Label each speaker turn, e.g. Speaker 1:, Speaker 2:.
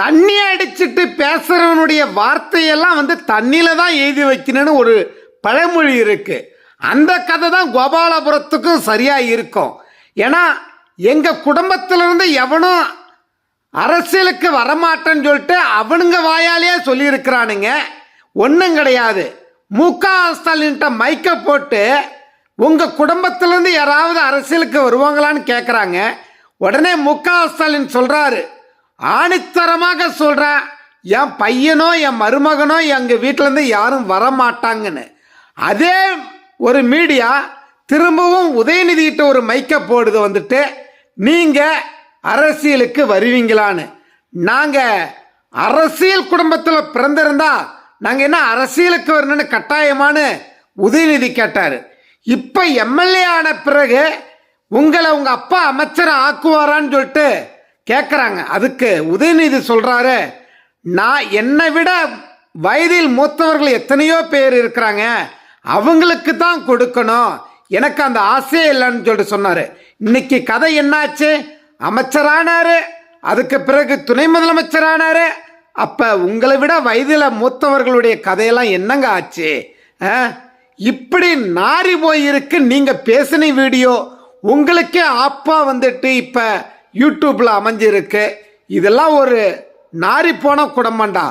Speaker 1: தண்ணி அடிச்சிட்டு பேசுகிறவனுடைய வார்த்தையெல்லாம் வந்து தண்ணியில் தான் எழுதி வைக்கணும்னு ஒரு பழமொழி இருக்குது அந்த கதை தான் கோபாலபுரத்துக்கும் சரியாக இருக்கும். ஏன்னா எங்கள் குடும்பத்திலிருந்து எவனும் அரசியலுக்கு வரமாட்டேன்னு சொல்லிட்டு அவனுங்க வாயாலேயே சொல்லியிருக்கிறானுங்க. ஒன்றும் கிடையாது. மு க ஸ்டாலின்கிட்ட மைக்கை போட்டு உங்கள் குடும்பத்திலேருந்து யாராவது அரசியலுக்கு வருவாங்களான்னு கேட்குறாங்க உடனே மு க ஸ்டாலின் சொல்கிறாரு ஆணித்தரமாக சொல்கிறேன் என் பையனோ என் மருமகனோ எங்கள் வீட்டிலேருந்து யாரும் வரமாட்டாங்கன்னு. அதே ஒரு மீடியா திரும்பவும் உதயநிதிகிட்ட ஒரு மைக்கை போடுது வந்துட்டு நீங்கள் அரசியலுக்கு வருவீங்களான்னு. நாங்கள் அரசியல் குடும்பத்தில் பிறந்திருந்தா நாங்கள் என்ன அரசியலுக்கு வரணும்னு கட்டாயமானு உதயநிதி கேட்டார். இப்போ எம்எல்ஏ ஆன பிறகு உங்களை உங்கள் அப்பா அமைச்சரை ஆக்குவாரான்னு சொல்லிட்டு கேட்குறாங்க அதுக்கு உதயநிதி சொல்கிறாரு நான் என்னை விட வயதில் மூத்தவர்கள் எத்தனையோ பேர் இருக்கிறாங்க. அவங்களுக்கு தான் கொடுக்கணும். எனக்கு அந்த ஆசையே இல்லைன்னு சொல்லிட்டு சொன்னார். இன்னைக்கு கதை என்னாச்சு? அமைச்சரானாரு. அதுக்கு பிறகு துணை முதலமைச்சரானாரு. அப்போ உங்களை விட வயதில் மூத்தவர்களுடைய கதையெல்லாம் என்னங்க ஆச்சு? ஆ? இப்படி நாரி போயிருக்கு. நீங்கள் பேசின வீடியோ உங்களுக்கே ஆப்பா வந்துட்டு இப்போ யூடியூப்பில் அமைஞ்சிருக்கு. இதெல்லாம் ஒரு நாரி போன குடும்பம்டா